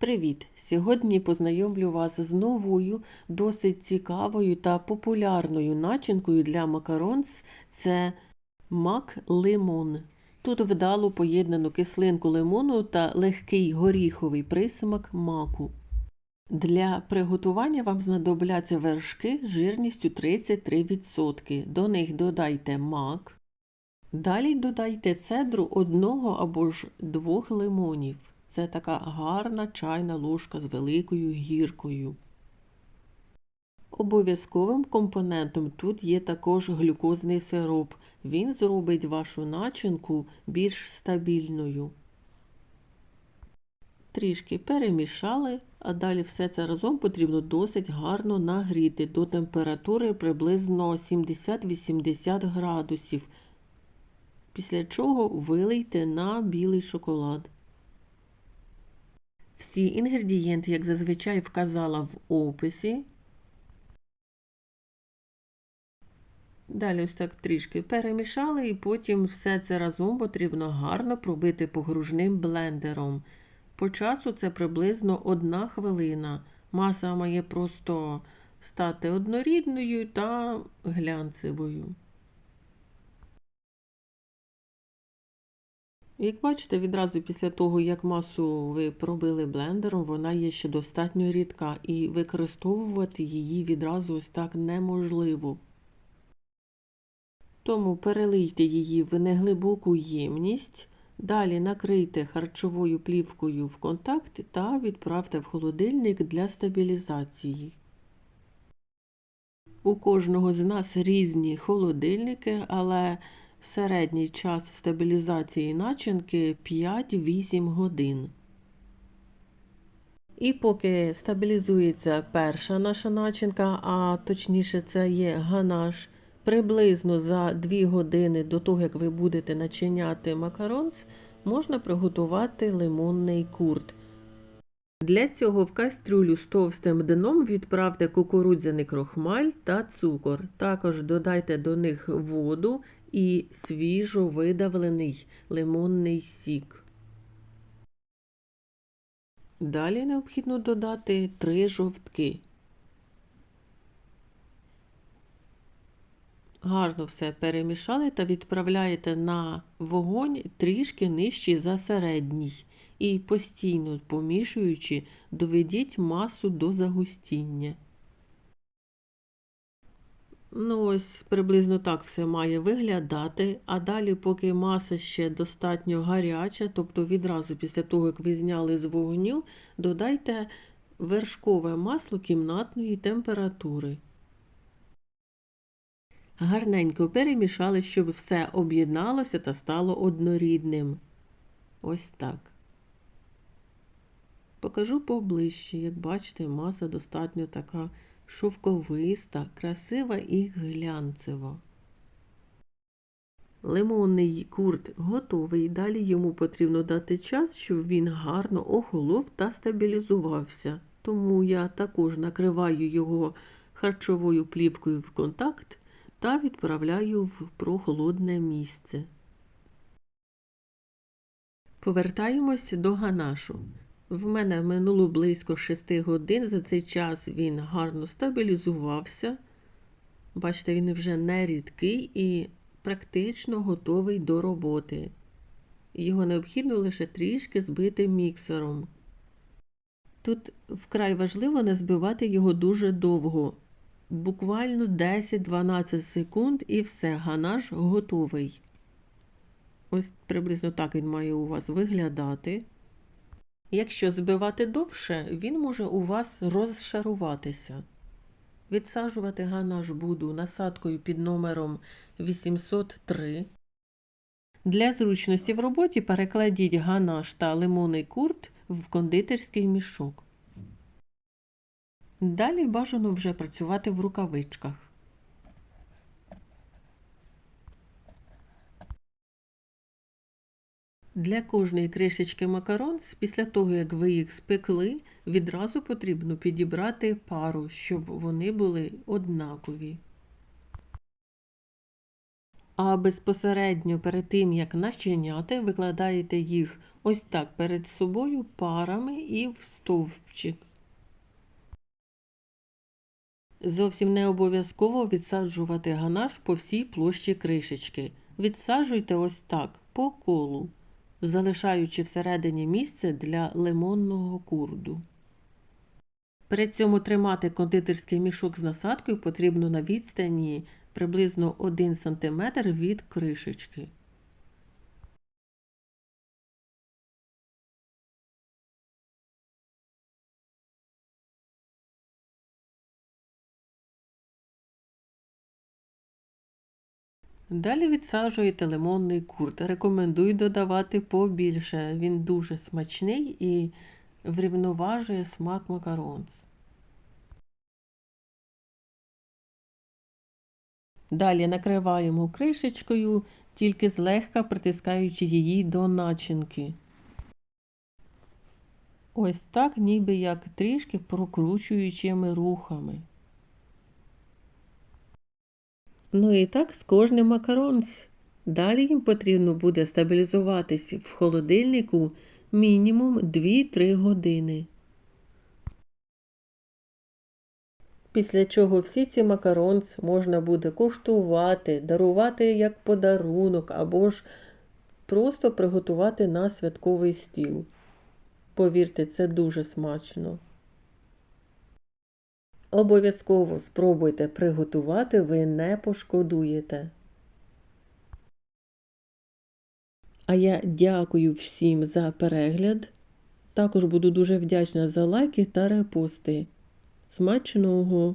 Привіт! Сьогодні познайомлю вас з новою, досить цікавою та популярною начинкою для макаронс – це мак-лимон. Тут вдало поєднано кислинку лимону та легкий горіховий присмак маку. Для приготування вам знадобляться вершки жирністю 33%. До них додайте мак. Далі додайте цедру одного або ж двох лимонів. Це така гарна чайна ложка з великою гіркою. Обов'язковим компонентом тут є також глюкозний сироп. Він зробить вашу начинку більш стабільною. Трішки перемішали, а далі все це разом потрібно досить гарно нагріти до температури приблизно 70-80 градусів, після чого вилийте на білий шоколад. Всі інгредієнти, як зазвичай вказала в описі. Далі ось так трішки перемішали і потім все це разом потрібно гарно пробити погружним блендером. По часу це приблизно одна хвилина. Маса має просто стати однорідною та глянцевою. Як бачите, відразу після того, як масу ви пробили блендером, вона є ще достатньо рідка, і використовувати її відразу ось так неможливо. Тому перелийте її в неглибоку ємність, далі накрийте харчовою плівкою в контакт та відправте в холодильник для стабілізації. У кожного з нас різні холодильники, але Середній час стабілізації начинки 5-8 годин. І поки стабілізується перша наша начинка, а точніше це є ганаш, приблизно за 2 години до того, як ви будете начиняти макаронс, можна приготувати лимонний курт. Для цього в кастрюлю з товстим дном відправте кукурудзяний крохмаль та цукор. Також додайте до них воду і свіжо видавлений лимонний сік. Далі необхідно додати 3 жовтки. Гарно все перемішали та відправляєте на вогонь трішки нижчий за середній. І постійно помішуючи, доведіть масу до загустіння. Ну, ось приблизно так все має виглядати. А далі, поки маса ще достатньо гаряча, тобто відразу після того, як ви зняли з вогню, додайте вершкове масло кімнатної температури. Гарненько перемішали, щоб все об'єдналося та стало однорідним. Ось так. Покажу поближче, як бачите, маса достатньо така шовковиста, красива і глянцева. Лимонний курт готовий. Далі йому потрібно дати час, щоб він гарно охолов та стабілізувався. Тому я також накриваю його харчовою плівкою в контакт та відправляю в прохолодне місце. Повертаємось до ганашу. В мене минуло близько 6 годин. За цей час він гарно стабілізувався. Бачите, він вже не рідкий і практично готовий до роботи. Його необхідно лише трішки збити міксером. Тут вкрай важливо не збивати його дуже довго. Буквально 10-12 секунд і все, ганаш готовий. Ось приблизно так він має у вас виглядати. Якщо збивати довше, він може у вас розшаруватися. Відсаджувати ганаш буду насадкою під номером 803. Для зручності в роботі перекладіть ганаш та лимонний курт в кондитерський мішок. Далі бажано вже працювати в рукавичках. Для кожної кришечки макарон, після того, як ви їх спекли, відразу потрібно підібрати пару, щоб вони були однакові. А безпосередньо перед тим, як начиняти, викладаєте їх ось так перед собою парами і в стовпчик. Зовсім не обов'язково відсаджувати ганаш по всій площі кришечки. Відсаджуйте ось так, по колу, залишаючи всередині місце для лимонного курду. При цьому тримати кондитерський мішок з насадкою потрібно на відстані приблизно 1 см від кришечки. Далі відсаджуєте лимонний курт. Рекомендую додавати побільше. Він дуже смачний і врівноважує смак макаронс. Далі накриваємо кришечкою, тільки злегка притискаючи її до начинки. Ось так, ніби як трішки прокручуючими рухами. Ну і так з кожним макаронс. Далі їм потрібно буде стабілізуватись в холодильнику мінімум 2-3 години. Після чого всі ці макаронс можна буде куштувати, дарувати як подарунок або ж просто приготувати на святковий стіл. Повірте, це дуже смачно. Обов'язково спробуйте приготувати, ви не пошкодуєте. А я дякую всім за перегляд. Також буду дуже вдячна за лайки та репости. Смачного!